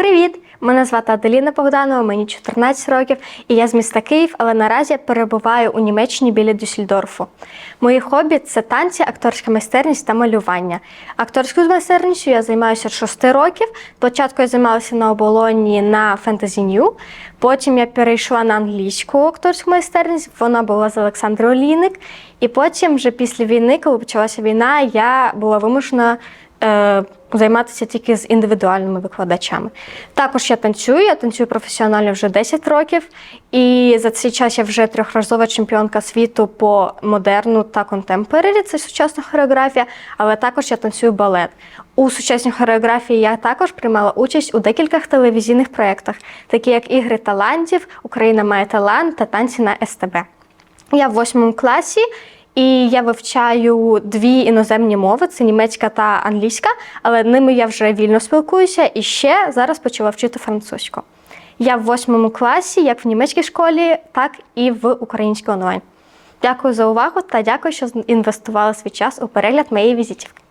Привіт! Мене звати Аделіна Богданова, мені 14 років, і я з міста Київ, але наразі я перебуваю у Німеччині біля Дюссельдорфу. Мої хобі це танці, акторська майстерність та малювання. Акторською майстерністю я займаюся 6 років. Спочатку я займалася на оболоні на Fantasy New, потім я перейшла на англійську акторську майстерність, вона була з Олександрою Олійник. І потім, вже після війни, коли почалася війна, я була вимушена займатися тільки з індивідуальними викладачами. Також я танцюю, я танцюю професіонально вже 10 років, і за цей час я вже трьохразова чемпіонка світу по модерну та контемпорарі, це сучасна хореографія, але також я танцюю балет. У сучасній хореографії я також приймала участь у декількох телевізійних проєктах, такі як Ігри талантів, Україна має талант та танці на СТБ. Я в восьмому класі. І я вивчаю дві іноземні мови це німецька та англійська, але ними я вже вільно спілкуюся і ще зараз почала вчити французьку. Я в восьмому класі, як в німецькій школі, так і в українській онлайн. Дякую за увагу та дякую, що інвестували свій час у перегляд моєї візитівки.